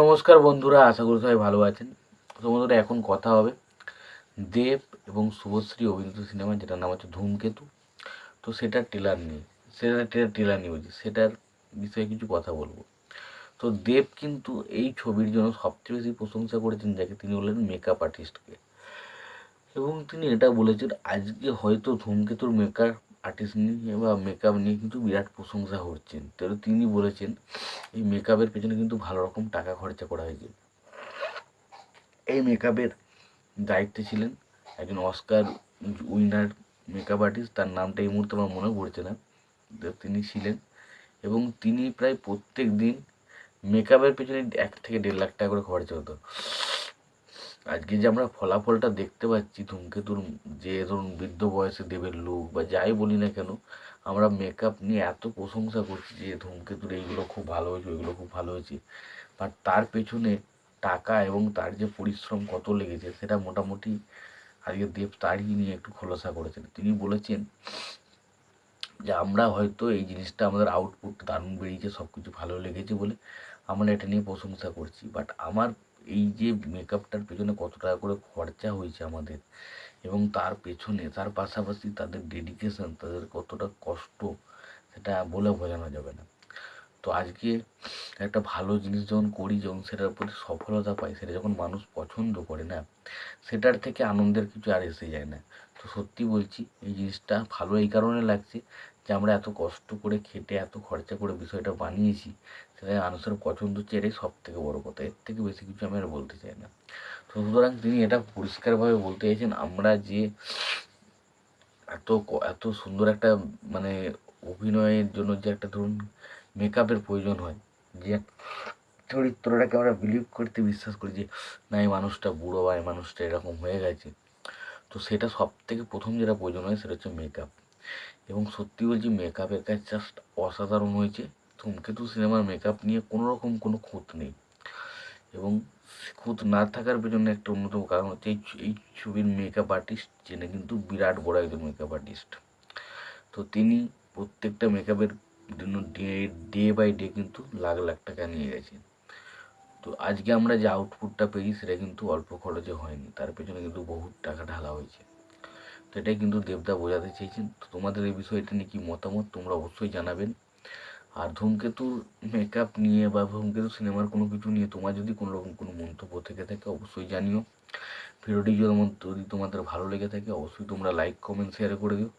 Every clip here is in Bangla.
নমস্কার বন্ধুরা, আশা করি সবাই ভালো আছেন। তো বন্ধুরা, এখন কথা হবে দেব এবং শুভশ্রী অভিনীত সিনেমা, যেটার নাম হচ্ছে ধূমকেতু। তো সেটার ট্রেলার নিয়ে ট্রেলার ট্রেলার নিয়ে বলছি, সেটার বিষয়ে কিছু কথা বলব। তো দেব কিন্তু এই ছবির জন্য সবচেয়ে বেশি প্রশংসা করেছেন, যাকে তিনি বললেন মেকআপ আর্টিস্টকে এবং তিনি এটা বলেছেন, আজকে হয়তো ধূমকেতুর মেকআপ আর্টিস্ট নিয়ে বা মেকআপ নিয়ে কিন্তু বিরাট প্রশংসা হচ্ছেন তো তিনি বলেছেন, এই মেকআপের পেছনে কিন্তু ভালো রকম টাকা খরচা করা হয়েছে। এই মেকআপের দায়িত্বে ছিলেন একজন অস্কার উইনার মেকআপ আর্টিস্ট তার নামটা এই মুহূর্তে আমার মনে পড়ছে না। তিনি ছিলেন এবং তিনি প্রায় প্রত্যেক দিন মেকআপের পেছনে এক থেকে দেড় লাখ টাকা করে খরচা হতো। আজকে যে আমরা ফলাফলটা দেখতে পাচ্ছি, ধূমকেতুর যে ধরুন বৃদ্ধ বয়সে দেবের লোক বা যাই বলি না কেন, আমরা মেকআপ নিয়ে এত প্রশংসা করছি যে ধূমকেতুর এইগুলো খুব ভালো হয়েছে, ওইগুলো খুব ভালো হয়েছে। বাট তার পেছনে টাকা এবং তার যে পরিশ্রম কত লেগেছে, সেটা মোটামুটি আজকে দেব তারই নিয়ে একটু খোলাসা করেছেন। তিনি বলেছেন যে, আমরা হয়তো এই জিনিসটা আমাদের আউটপুট দারুণ বেরিয়েছে সব কিছু ভালো লেগেছে বলে আমরা এটা নিয়ে প্রশংসা করছি। বাট আমার এই যে মেকআপটার পেছনে কত টাকা করে খরচা হয়েছে আমাদের এবং তার পেছনে, তার পাশাপাশি তাদের ডেডিকেশন তাদের কতটা কষ্ট, সেটা বলে বোঝানো যাবে না। তো আজকে একটা ভালো জিনিস যখন করি, যখন সেটার প্রতি সফলতা পাই, সেটা যখন মানুষ পছন্দ করে না, সেটার থেকে আনন্দের কিছু আর এসে যায় না। তো সত্যি বলছি, এই জিনিসটা ভালো এই কারণে লাগছে যে, আমরা এত কষ্ট করে খেটে, এত খরচা করে বিষয়টা বানিয়েছি সেটা মানুষের পছন্দ হচ্ছে এটাই সব থেকে বড়ো কথা। এর থেকে বেশি কিছু আমি আর বলতে চাই না। তো সুতরাং তিনি এটা পরিষ্কারভাবে বলতে চাইছেন, আমরা যে এত এত সুন্দর একটা মানে অভিনয়ের জন্য যে একটা ধরুন মেকআপের প্রয়োজন হয় যে চরিত্রটাকে আমরা বিলিভ করতে বিশ্বাস করি যে, না, এই মানুষটা বুড়ো বা এই মানুষটা এরকম হয়ে গেছে। তো সেটা সব থেকে প্রথম যেটা প্রয়োজন হয় সেটা হচ্ছে মেকআপ এবং সত্যি বলছি মেকআপের কাজ জাস্ট অসাধারণ হয়েছে। ধূমকেতু সিনেমার মেকআপ নিয়ে কোনো রকম কোনো খুঁত নেই। এবং খুঁত না থাকার পেছনে একটা অন্যতম কারণ হচ্ছে, এই এই ছবির মেকআপ আর্টিস্ট যিনি কিন্তু বিরাট বড় একজন মেকআপ আর্টিস্ট তো তিনি প্রত্যেকটা মেকআপের জন্য ডে ডে বাই ডে কিন্তু লাখ লাখ টাকা নিয়ে গেছে। তো আজকে আমরা যে আউটপুটটা পেয়েছি সেটা কিন্তু অল্প খরচে হয়নি। তার পেছনে কিন্তু বহুত টাকা ঢালা হয়েছে। তো এটাই কিন্তু দেবদা বোঝাতে চেয়েছেন। তো তোমাদের এই বিষয়টা নিয়ে কি মতামত তোমরা অবশ্যই জানাবেন। আর ধূমকেতুর মেকআপ নিয়ে বা ধূমকেতু সিনেমার কোনো কিছু নিয়ে তোমার যদি কোনো রকম কোনো মন্তব্য থেকে থাকে, অবশ্যই জানিও। ভিডিওটি যদি যদি তোমাদের ভালো লেগে থাকে, অবশ্যই তোমরা লাইক কমেন্ট শেয়ার করে দিও।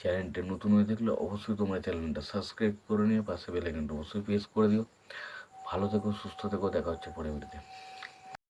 চ্যানেলটা নতুন হয়ে থাকলে অবশ্যই তোমরা চ্যানেলটা সাবস্ক্রাইব করে নিও, পাশে বেল আইকনটা অবশ্যই প্রেস করে দিও। ভালো থেকো, সুস্থ থেকো, দেখা হচ্ছে পরে ভিডিওতে